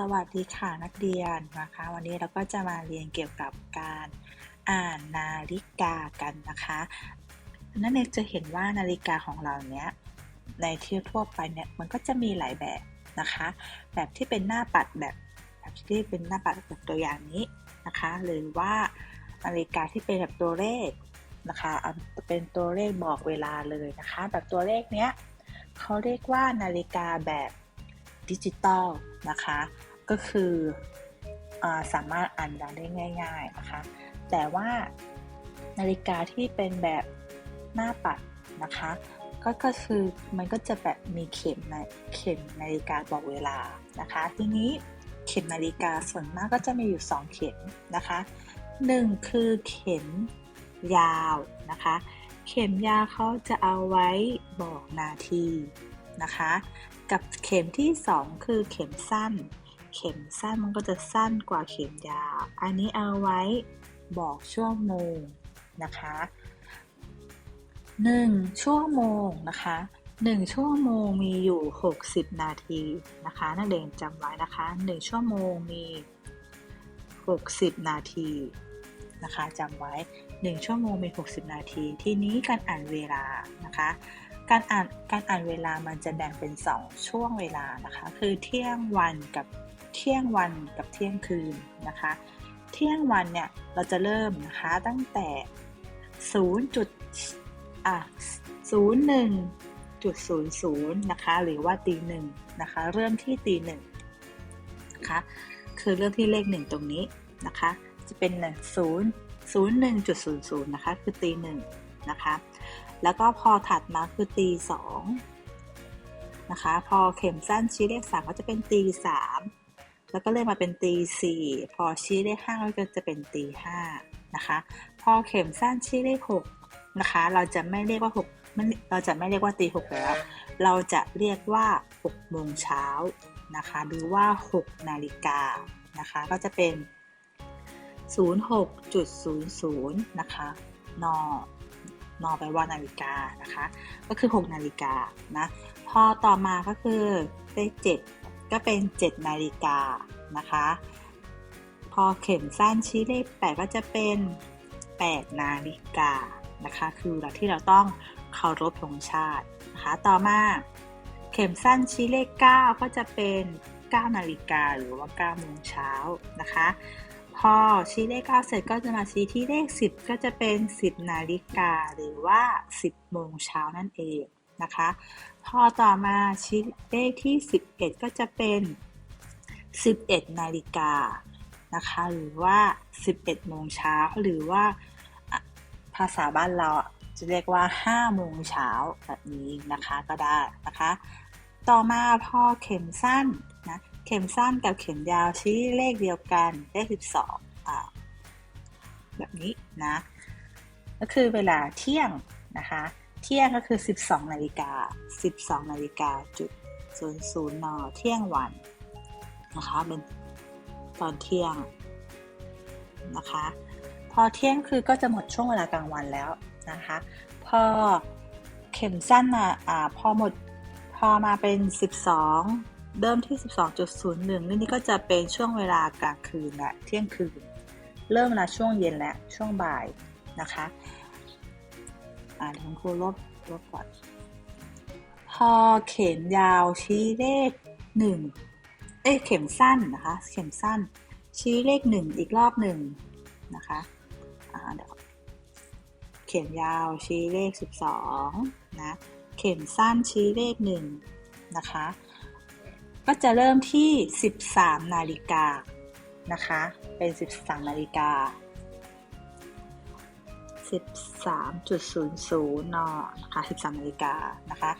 สวัสดีค่ะนักเรียนนะคะ วันนี้เราก็จะมาเรียนเกี่ยวกับการอ่านนาฬิกากันนะคะนั่นเองจะเห็นว่านาฬิกาของเราเนี้ยในที่ทั่วไปเนี่ยมันก็จะมีหลายแบบนะคะ แบบที่เป็นหน้าปัดแบบแบบที่เป็นหน้าปัดแบบตัวอย่างนี้นะคะ หรือว่านาฬิกาที่เป็นแบบตัวเลขนะคะเอาเป็นตัวเลขบอกเวลาเลยนะคะ แบบตัวเลขเนี้ยเขาเรียกว่านาฬิกาแบบดิจิตอลนะคะ ก็คืออสามารถอ่านได้ง่าย ๆนะคะ แต่ว่านาฬิกาที่เป็นแบบหน้าปัดนะคะ ก็ก็คือมันก็จะแบบมีเข็มนะเข็มนาฬิกาบอกเวลานะคะ ทีนี้เข็มนาฬิกาส่วนมากก็จะมีอยู่ 2 เข็มนะคะ1คือเข็มยาวนะคะ เข็มยาวเขาจะเอาไว้บอกนาทีนะคะ กับเข็มที่ 2 คือเข็มสั้น เข็มสั้นมันก็จะสั้นกว่าเข็มยาว อันนี้เอาไว้บอกชั่วโมงนะคะ 1 ชั่วโมงนะคะ1ชั่วโมงมีอยู่ 60 นาทีนะคะ นักเรียนจำไว้นะคะ1ชั่วโมงมี 60 นาทีนะคะจำไว้ 1 ชั่วโมงมี 60 นาที ทีนี้การอ่านเวลานะคะ การอ่านการอ่านเวลามันจะแบ่งเป็น 2 ช่วงเวลานะคะ คือเที่ยงวันกับ เที่ยงวันกับเที่ยงคืนนะคะ เที่ยงวันเนี่ยเราจะเริ่มนะคะตั้งแต่0จุดอะ01.00นะคะหรือว่าตีหนึ่งนะคะเริ่มที่ตีหนึ่งนะคะคือเริ่มที่เลขหนึ่งตรงนี้นะคะจะเป็น0 01จุด00นะคะคือตีหนึ่งนะคะแล้วก็พอถัดมาคือตีสองนะคะพอเข็มสั้นชี้เลขสามก็จะเป็นตีสาม แล้วก็เลื่อนมาเป็นตีสี่พอชี้เลขห้าก็จะเป็นตีห้านะคะ พอเข็มสั้นชี้เลขหกนะคะ เราจะไม่เรียกว่าหกเราจะไม่เรียกว่าตีหกแล้ว เราจะเรียกว่าหกโมงเช้านะคะ หรือว่าหกนาฬิกานะคะ ก็จะเป็น 06.00 นะคะนอนอแปลว่านาฬิกานะคะ ก็คือ 6 นาฬิกานะ พอต่อมาก็คือเลข7 ก็เป็น 7 นาฬิกานะคะ พอเข็มสั้นชี้เลข8ก็จะเป็น 8 นาฬิกานะคะ คือเวลาที่เราต้องเคารพธงชาตินะคะต่อมาเข็มสั้นชี้เลข 9 ก็จะเป็น 9 นาฬิกาหรือว่า9โมงเช้านะคะพอชี้เลข9เสร็จก็จะมาชี้ที่เลข 10 ก็จะเป็น 10 นาฬิกาหรือว่า 10 โมงเช้านั่นเองนะคะ พอต่อมาชี้เลขที่ 11 ก็จะเป็น 11 นาฬิกานะคะ หรือว่า 11 โมงเช้า หรือว่าภาษาบ้านเราจะเรียกว่า 5 โมงเช้าแบบนี้นะคะก็ได้นะคะ ต่อมาพอเข็มสั้นนะเข็มสั้นกับเข็มยาวชี้เลขเดียวกันเลข 12อ่าแบบนี้นะก็คือเวลาเที่ยงนะคะ เที่ยงก็คือ 12นาฬิกา12นาฬิกาจุดศูนย์ศูนย์นเที่ยงวันนะคะเป็นตอนเที่ยงนะคะ พอเที่ยงคือก็จะหมดช่วงเวลากลางวันแล้วนะคะ พอเข็มสั้นอะอ่าพอหมดพอมาเป็น 12 เริ่มที่ 12.01นี่ก็จะเป็นช่วงเวลากลางคืนและเที่ยงคืน เริ่มลาช่วงเย็นและช่วงบ่ายนะคะ อ่าคุณครูลบลบก่อน พอเข็มยาวชี้เลข1เอ้ยเข็มสั้นนะคะ เข็มสั้น ชี้เลข1อีกรอบหนึ่งนะคะอ่าเดี๋ยวเข็มยาวชี้เลข 12นะเข็มสั้นชี้เลข1นะคะ ก็จะเริ่มที่ 13 นาฬิกานะคะ เป็น 13 นาฬิกา 13.00นนะคะ13นาฬิกานะคะ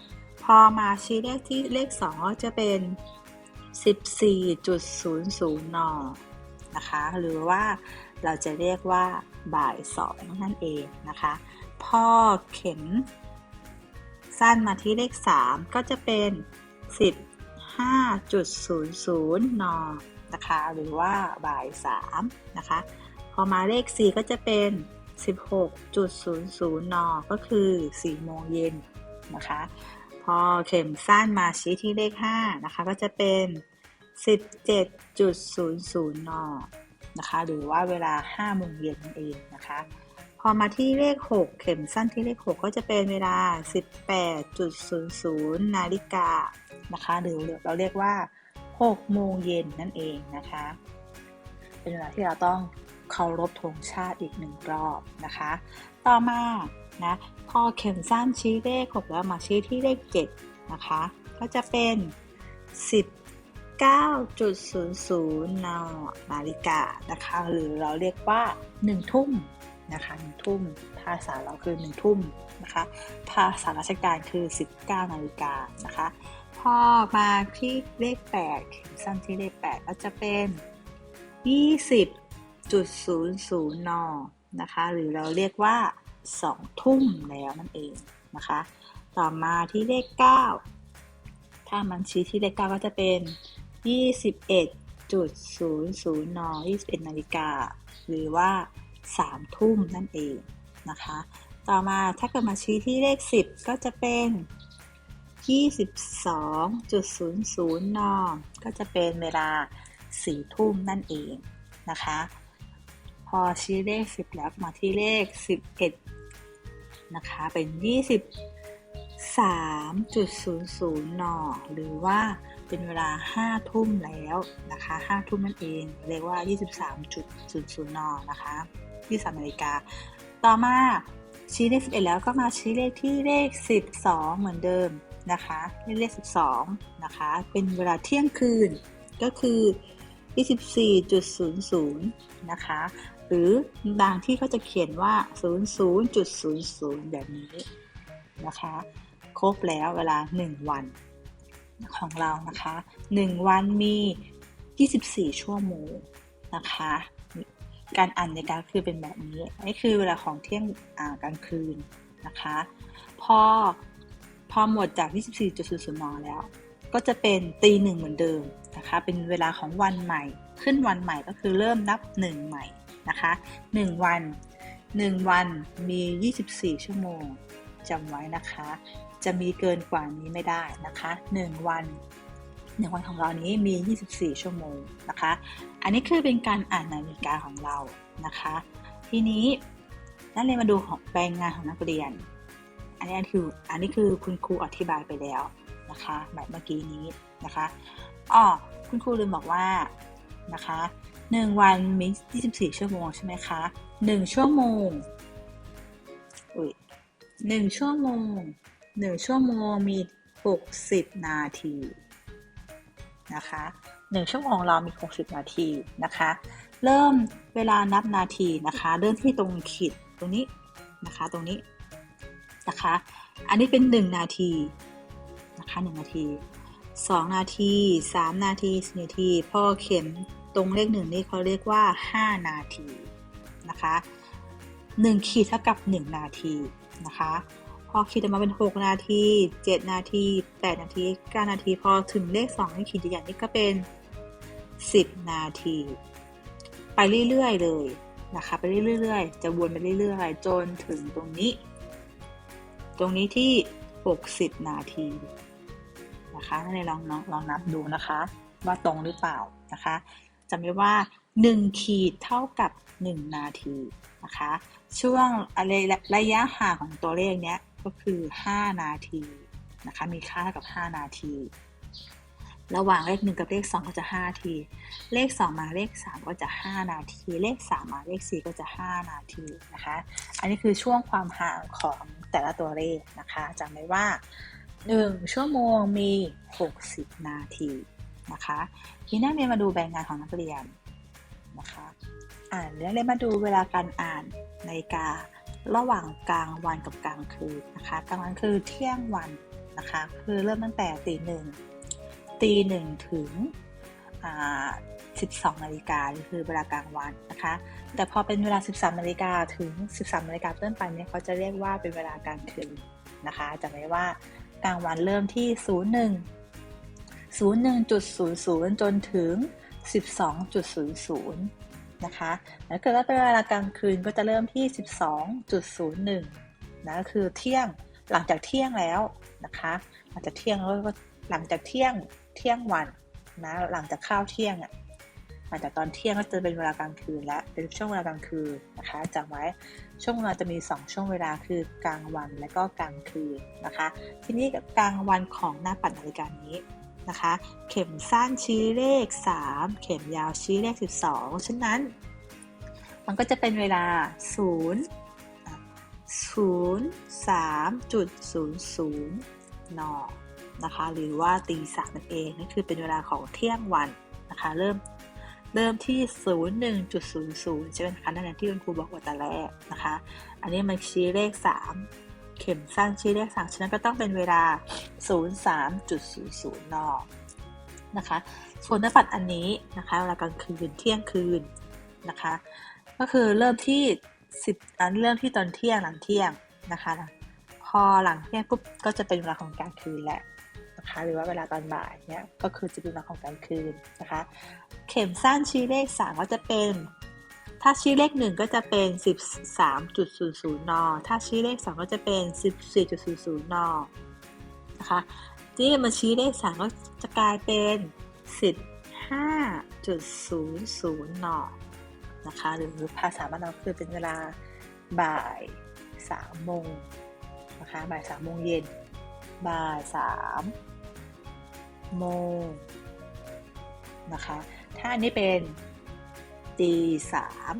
พอมาชี้เลขที่เลข 2 ก็จะเป็น 14.00นนะคะ หรือว่าเราจะเรียกว่าบ่ายสองนั่นเองนะคะพอเข็มสั้นมาที่เลข 3 ก็จะเป็น 15.00นนะคะ หรือว่าบ่าย3นะคะ พอมาเลข 4 ก็จะเป็น 16.00 น ก็คือ 4 โมงเย็นนะคะ พอเข็มสั้นมาชี้ที่เลข 5 นะคะ ก็จะเป็น 17.00 น นะคะ หรือว่าเวลา 5 โมงเย็นนั่นเองนะคะ พอมาที่เลข 6 เข็มสั้นที่เลข 6 ก็จะเป็นเวลา 18.00 นาฬิกานะคะ หรือเราเรียกว่า 6 โมงเย็นนั่นเองนะคะ เป็นเวลาที่เราต้อง เคารพธงชาติอีกหนึ่งรอบนะคะ ต่อมานะพอเข็มสั้นชี้เลข6แล้วมาชี้ที่เลข7นะคะ ก็จะเป็น 19.00นนาฬิกานะคะ หรือเราเรียกว่า 1 ทุ่มนะคะ1ทุ่มภาษาเราคือ 1 ทุ่มนะคะ ภาษาราชการคือ 19นาฬิกานะคะ พอมาที่เลข 8 เข็มสั้นที่เลข 8 ก็จะเป็น 20.00นย์ศูนะคะ หรือเราเรียกว่า2ทุ่มแล้วนั่นเองนะคะ ต่อมาที่เลข 9 ถ้ามันชี้ที่เลข 9 ก็จะเป็น 21.00น21นาฬิกาหรือว่า 3 ทุ่มนั่นเองนะคะ ต่อมาถ้าเกิดมาชี้ที่เลข 10 ก็จะเป็น 22.00นก็จะเป็นเวลา 4 ทุ่มนั่นเองนะคะ พอชี้เลข 10 แล้วมาที่เลข 11 นะคะ เป็น 23.00 น หรือว่าเป็นเวลา 5 ทุ่มแล้วนะคะ 5 ทุ่มนั่นเอง เรียกว่า 23.00 น นะคะ23นาฬิกา ต่อมาชี้เลข 11 แล้วก็มาชี้เลขที่เลข 12 เหมือนเดิมนะคะเลข 12 นะคะ เป็นเวลาเที่ยงคืนก็คือ 24.00 นะคะ หรือบางที่เขาจะเขียนว่า 00.00 แบบนี้นะคะ ครบแล้วเวลา 1 วันของเรานะคะ 1 วันมี 24 ชั่วโมงนะคะ การอ่านในการคือเป็นแบบนี้นี่คือเวลาของเที่ยงกลางคืนนะคะ พอพอหมดจาก 24.00นแล้ว ก็จะเป็นตีหนึ่งเหมือนเดิมนะคะ เป็นเวลาของวันใหม่ ขึ้นวันใหม่ก็คือเริ่มนับ1ใหม่ นะคะ 1 วัน 1 วันมี 24 ชั่วโมงจำไว้นะคะ จะมีเกินกว่านี้ไม่ได้นะคะ 1 วัน1วันของเรานี้มี 24 ชั่วโมงนะคะ อันนี้คือเป็นการอ่านนาฬิกาของเรานะคะ ทีนี้นักเรียนมาดูของแปลงงานของนักเรียน อันนี้คืออันนี้คือคุณครูอธิบายไปแล้วนะคะแบบเมื่อกี้นี้นะคะอ๋อคุณครูลืมบอกว่านะคะ 1 วันมี24 ชั่วโมงใช่ไหมคะ 1 ชั่วโมงอุ้ย1ชั่วโมง 1 ชั่วโมงมี 60 นาที นะคะ 1 ชั่วโมงเรามี 60 นาทีนะคะ เริ่มเวลานับนาทีนะคะเริ่มที่ตรงขีดตรงนี้นะคะตรงนี้นะคะ อันนี้เป็น 1 นาทีนะคะ1นาที 2 นาที 3 นาที4นาที พอเข็ม ตรงเลขหนึ่งนี่เขาเรียกว่า 5 นาทีนะคะ1ขีดเท่ากับ 1 นาทีนะคะพอขีดออกมาเป็น 6 นาที 7 นาที 8 นาที 9 นาที พอถึงเลข2นี่ขีดใหญ่นี่ก็เป็น 10 นาที ไปเรื่อยๆเลยนะคะไปเรื่อยๆ จะวนไปเรื่อยๆ จนถึงตรงนี้ ตรงนี้ที่ 60 นาทีนะคะนั่นเลยลองลองนับดูนะคะ ว่าตรงหรือเปล่านะคะ จำไว้ว่า 1 ขีดเท่ากับ 1 นาทีนะคะ ช่วงอะไรระยะห่างของตัวเลขเนี้ยก็คือ 5 นาทีนะคะ มีค่าเท่ากับ 5 นาที ระหว่างเลข 1 กับเลข 2 ก็จะ 5 นาที เลข 2 มาเลข 3 ก็จะ 5 นาที เลข 3 มาเลข 4 ก็จะ 5 นาทีนะคะ อันนี้คือช่วงความห่างของแต่ละตัวเลขนะคะจำไว้ว่า 1 ชั่วโมงมี 60 นาที นะคะทีนี้เรียนมาดูแบ่งงานของนักเรียนนะคะอ่านแล้วเรียนมาดูเวลาการอ่านในการะหว่างกลางวันกับกลางคืนนะคะกลางวันคือเที่ยงวันนะคะคือเริ่มตั้งแต่ตีหนึ่งตีหนึ่งถึง12นาฬิกาคือเวลากลางวันนะคะ แต่พอเป็นเวลา 13นาฬิกาถึง 13นาฬิกาต้นไปเนี่ยเขาจะเรียกว่าเป็นเวลากลางคืนนะคะจำไว้ว่ากลางวันเริ่มที่ 01 01.00 จนถึง 12.00 นะคะแล้วเกิดว่าเป็นเวลากลางคืนก็จะเริ่มที่ 12.01 นะก็คือเที่ยงหลังจากเที่ยงแล้วนะคะหลังจากเที่ยงแล้วก็หลังจากเที่ยงเที่ยงวันนะหลังจากข้าวเที่ยงอะหลังจากตอนเที่ยงก็จะเป็นเวลากลางคืนและเป็นช่วงเวลากลางคืนนะคะจำไว้ช่วงเวลาจะมี 2 ช่วงเวลาคือกลางวันและก็กลางคืนนะคะ ทีนี้กลางวันของหน้าปัดนาฬิกานี้ นะคะ เข็มสั้นชี้เลข 3 เข็มยาวชี้เลข 12 ฉะนั้น มันก็จะเป็นเวลา 0 0.300 น นะคะ หรือว่าตีสามนั่นเอง นั่นคือเป็นเวลาของเที่ยงวันนะคะ เริ่มเริ่มที่ 01.00 ใช่ไหมคะ นั่นแหละที่คุณครูบอกว่าแต่แรกนะคะ อันนี้มันชี้เลข 3 เข็มสั้นชี้เลข3ฉะนั้นก็ต้องเป็นเวลา 03.00 น นะคะ ส่วนนปัดอันนี้นะคะเวลากลางคืนเที่ยงคืนนะคะ ก็คือเริ่มที่ 10อันเริ่มที่ตอนเที่ยงหลังเที่ยงนะคะพอหลังเที่ยงปุ๊บก็จะเป็นเวลาของกลางคืนแหละนะคะหรือว่าเวลาตอนบ่ายเนี้ยก็คือจะเป็นเวลาของกลางคืนนะคะ เข็มสั้นชี้เลข3ก็จะเป็น ถ้าชี้เลข 1 ก็จะเป็น 13.00 น ถ้าชี้เลข 2 ก็จะเป็น 14.00 น นะคะ ทีนี้มาชี้เลข 3 ก็จะกลายเป็น 15.00 น นะคะ หรือภาษาบ้านเราคือเป็นเวลาบ่าย3โมงนะคะ บ่าย3โมงเย็น บ่าย3โมงนะคะ ถ้าอันนี้เป็น ตีสาม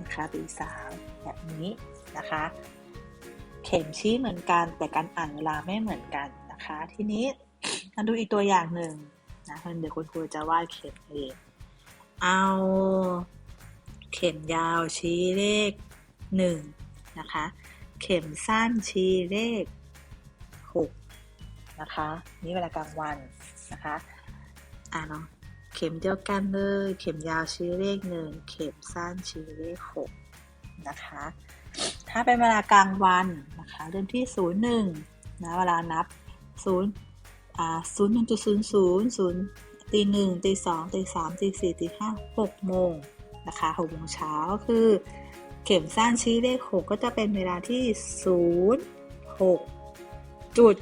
นะคะตีสามแบบนี้นะคะ เข็มชี้เหมือนกันแต่การอ่านเวลาไม่เหมือนกันนะคะ ทีนี้มาดูอีกตัวอย่างหนึ่งนะเดี๋ยวคุณครูจะวาดเข็มเองเอาเข็มยาวชี้เลขหนึ่งนะคะ เข็มสั้นชี้เลขหกนะคะ นี่เวลากลางวันนะคะ อ่าเนาะ เข็มเดียวกันเลย เข็มยาวชี้เลขหนึ่งเข็มสั้นชี้เลขหกนะคะ ถ้าเป็นเวลากลางวันนะคะเริ่มที่ศูนย์หนึ่งนะเวลานับศูนย์อ่าศูนย์หนึ่งจุดศูนย์ศูนย์ศูนย์ตีหนึ่งตีสองตีสามตีสี่ตีห้าหกโมงนะคะหกโมงเช้าคือ เข็มสั้นชี้เลขหกก็จะเป็นเวลาที่ศูนย์หกจุด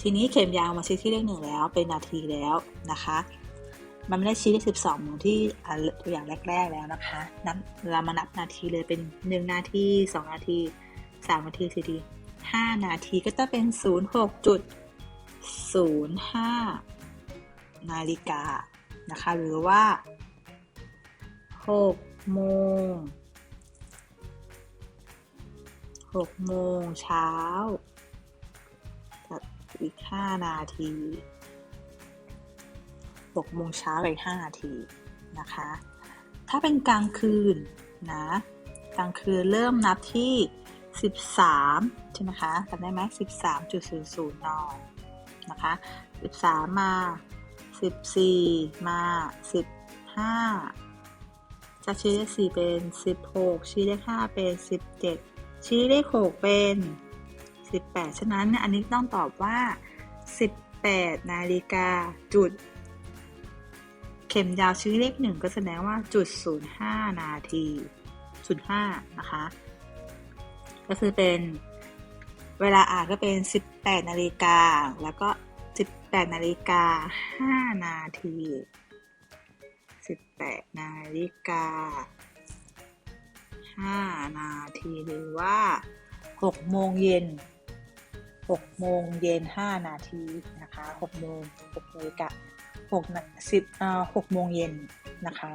ทีนี้เข็มยาวมาชี้ที่เลขหนึ่งแล้วเป็นนาทีแล้วนะคะ มันไม่ได้ชี้เลขสิบสองเหมือนที่ตัวอย่างแรก ๆแล้วนะคะนับเรามานับนาทีเลยเป็นหนึ่งนาทีสองนาทีสามนาทีสี่นาทีห้านาทีก็จะเป็นศูนย์หกจุดศูนย์ห้านาฬิกานะคะ หรือว่าหกโมงหกโมงเช้าอีกห้านาที หกโมงเช้าอีกห้านาทีนะคะ ถ้าเป็นกลางคืนนะกลางคืนเริ่มนับที่ 13 ใช่ไหมคะจำได้ไหม13.00นนะคะ 13 มา 14 มา 15จะชี้เลข4เป็น 16 ชี้เลข5เป็น 17 ชี้เลข6เป็น 18 ฉะนั้นอันนี้ต้องตอบว่า 18 นาฬิกาจุด เข็มยาวชี้เลขหนึ่งก็แสดงว่าจุดศูนย์ห้านาทีศูนย์ห้านะคะ ก็คือเป็นเวลาอ่านก็เป็นสิบแปดนาฬิกา แล้วก็สิบแปดนาฬิกาห้านาทีสิบแปดนาฬิกาห้านาที หรือว่าหกโมงเย็นหกโมงเย็นห้านาที นะคะหกโมงหกนาฬิกา หกสิบอ่าหกโมงเย็นนะคะ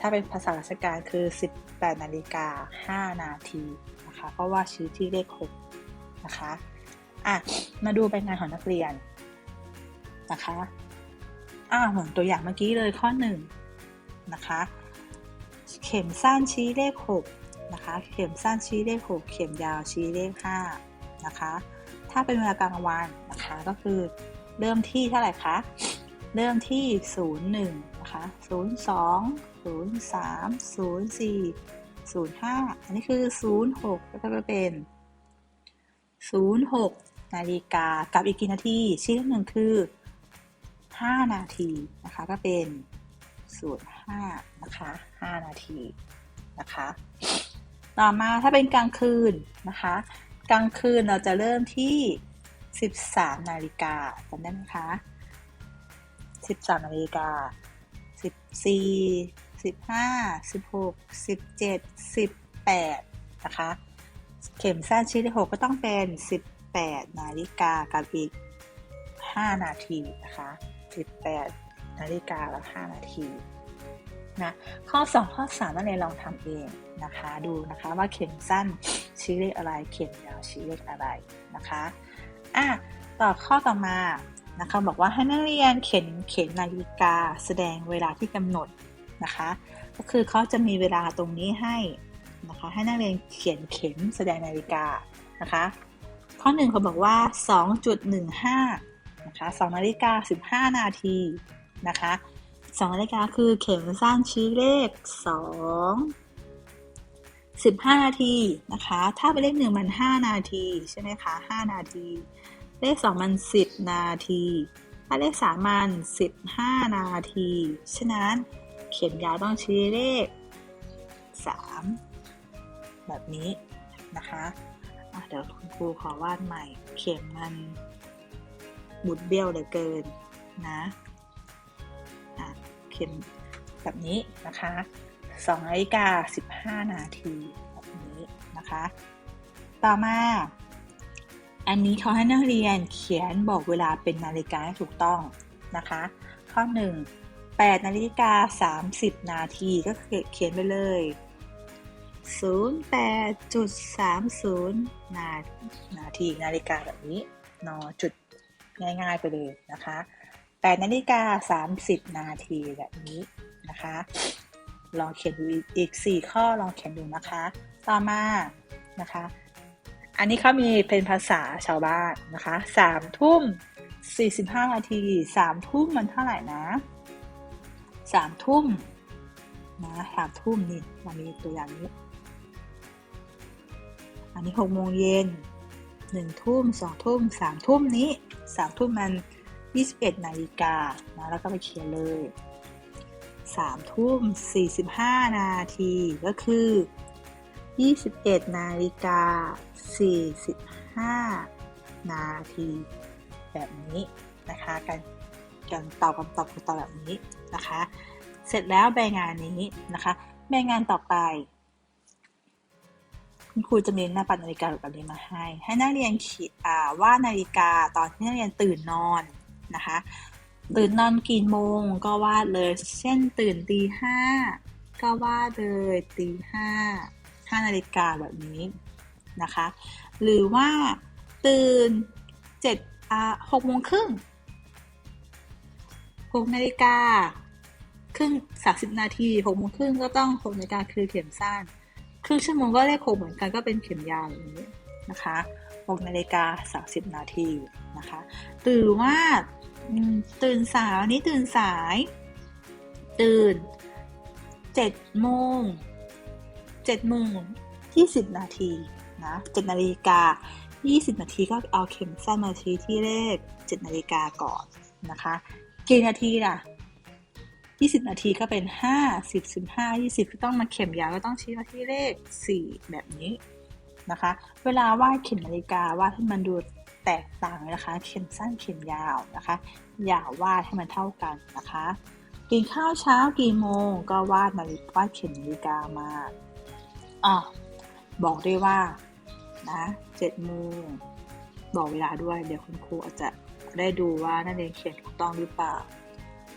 ถ้าเป็นภาษาราชการคือ 18นาฬิกา5นาทีนะคะ เพราะว่าชี้ที่เลข6นะคะอะมาดูใบงานของนักเรียนนะคะอ่าเหมือนตัวอย่างเมื่อกี้เลยข้อ 1 นะคะ เข็มสั้นชี้เลข 6 นะคะ เข็มสั้นชี้เลข 6 เข็มยาวชี้เลข 5 นะคะ ถ้าเป็นเวลากลางวันนะคะก็คือเริ่มที่เท่าไหร่คะ เริ่มที่ 01 นะคะ 02 03 04 05 อันนี้คือ 06 ก็จะเป็น 06 นาฬิกา กับอีกกี่นาทีชี้เลขหนึ่งคือ 5 นาทีนะคะ ก็เป็น 05 นะคะ 5 นาทีนะคะ ต่อมาถ้าเป็นกลางคืนนะคะ กลางคืนเราจะเริ่มที่ 13 นาฬิกาจำได้ไหมคะ 13นาฬิกา14 15 16 17 18นะคะ เข็มสั้นชิ้นที่6ก็ต้องเป็น18นาฬิกากับอีก5นาทีนะคะ18นาฬิกากับ5นาทีนะข้อ 2 ข้อ3นั่นเองลองทำเองนะคะ ดูนะคะว่าเข็มสั้นชี้เลขอะไร เข็มยาวชี้เลขอะไรนะคะอะต่อข้อต่อมา นะคะบอกว่าให้นักเรียนเขียนเขียนนาฬิกาแสดงเวลาที่กำหนดนะคะ ก็คือเขาจะมีเวลาตรงนี้ให้นะคะให้นักเรียนเขียนเข็มแสดงนาฬิกานะคะข้อหนึ่งเขาบอกว่า 2.15นะคะ2นาฬิกา15 นาทีนะคะ2นาฬิกาคือเข็มสั้นชี้เลข 2 15 นาทีนะคะถ้าเป็นเลขหนึ่งมัน 5 นาทีใช่ไหมคะ5นาที เลข 2 มัน 10 นาที ถ้าเลข 3 มัน 15 นาที ฉะนั้นเข็มยาวต้องชี้เลข 3 แบบนี้นะคะะเดี๋ยวคุณครูขอวาดใหม่ เข็มมันบุดเบี้ยวเหลือเกินนะะเข็มแบบนี้นะคะ2นาฬิกา15 นาทีแบบนี้นะคะ ต่อมา อันนี้เขาให้นักเรียนเขียนบอกเวลาเป็นนาฬิกาให้ถูกต้องนะคะ ข้อ 1 8นาฬิกา 30 นาทีก็เขียนไปเลย 08.30 นานาทีนาฬิกาแบบนี้นอจุดง่ายๆไปเลยนะคะ8นาฬิกา 30 นาทีแบบนี้นะคะ ลองเขียนดูอีก 4 ข้อลองเขียนดูนะคะ ต่อมานะคะ อันนี้เขามีเป็นภาษาชาวบ้านนะคะสามทุ่มสี่สิบห้านาทีสามทุ่มมันเท่าไหร่นะสามทุ่มนะสามทุ่มนี่เรามีตัวอย่างนี้ อันนี้หกโมงเย็นหนึ่งทุ่มสองทุ่มสามทุ่มนี้สามทุ่มมันยี่สิบเอ็ดนาฬิกานะแล้วก็ไปเขียนเลยสามทุ่มสี่สิบห้านาทีก็คือ 21นาฬิกา45 นาทีแบบนี้นะคะ การการตอบคำตอบคือตอบแบบนี้นะคะ เสร็จแล้วใบงานนี้นะคะใบงานต่อไป คุณครูจะมีหน้าปัดนาฬิกาแบบนี้มาให้ ให้นักเรียนขีดว่านาฬิกาตอนที่นักเรียนตื่นนอนนะคะตื่นนอนกี่โมงก็วาดเลย เช่นตื่นตีห้าก็วาดเลยตีห้า 5นาฬิกาแบบนี้นะคะ หรือว่าตื่น7อ่า6โมงครึ่ง6นาฬิกาครึ่ง30นาที6โมงครึ่งก็ต้อง6นาฬิกาคือเข็มสั้น ครึ่งชั่วโมงก็เลข6เหมือนกันก็เป็นเข็มยาวอย่างนี้นะคะ6นาฬิกา30นาทีนะคะหรือว่าตื่นสายวันนี้ตื่นสาย ตื่น7โมง 7โมง20 นาทีนะ7นาฬิกา 20 นาทีก็เอาเข็มสั้นมาชี้ที่เลข 7 นาฬิกาก่อนนะคะกี่นาทีล่ะ 20 นาทีก็เป็น 5 10 15 20ก็ต้องมาเข็มยาวก็ต้องชี้มาที่เลข 4 แบบนี้นะคะ เวลาวาดเข็มนาฬิกาวาดให้มันดูแตกต่างนะคะ เข็มสั้นเข็มยาวนะคะ อย่าวาดให้มันเท่ากันนะคะ กินข้าวเช้ากี่โมงก็วาดนาฬิกาวาดเข็มนาฬิกามา อบอกได้ว่านะเจ็ดโมงบอกเวลาด้วย เดี๋ยวคุณครูอาจจะได้ดูว่านักเรียนเขียนถูกต้องหรือเปล่า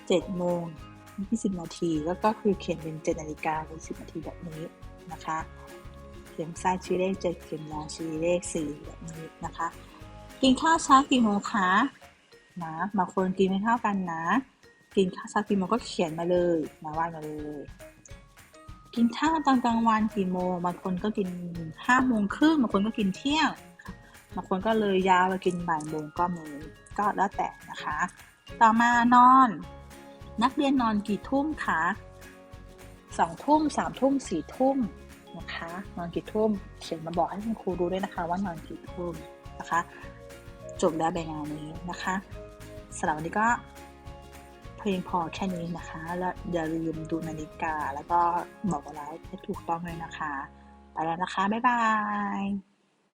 เจ็ดโมงยี่สิบนาทีแล้วก็คือเขียนเป็นเจ็ดนาฬิกาเป็นสิบนาทีแบบนี้นะคะ เขียนซ้ายชี้เลขเจ็ดเขียนยาวชี้เลขสี่แบบนี้นะคะ กินข้าวเช้ากี่โมงคะนะบางคนกินไม่เท่ากันนะ กินข้าวเช้ากี่โมงก็เขียนมาเลยมาว่ามาเลย กินข้าวตอนกลางวันกี่โมงบางคนก็กินห้าโมงครึ่งบางคนก็กินเที่ยงบางคนก็เลยยาวไปกินบ่ายโมงก็มีก็แล้วแต่นะคะ ต่อมานอน นักเรียนนอนกี่ทุ่มคะสองทุ่มสามทุ่มสี่ทุ่มนะคะ นอนกี่ทุ่มเขียนมาบอกให้คุณครูดูด้วยนะคะ ว่านอนกี่ทุ่มนะคะ จบแล้วใบงานนี้นะคะสำหรับวันนี้ก็ เพียงพอแค่นี้นะคะ แล้วอย่าลืมดูนาฬิกา แล้วก็บอกเวลาให้ถูกต้องเลยนะคะ ไปแล้วนะคะ บ๊ายบาย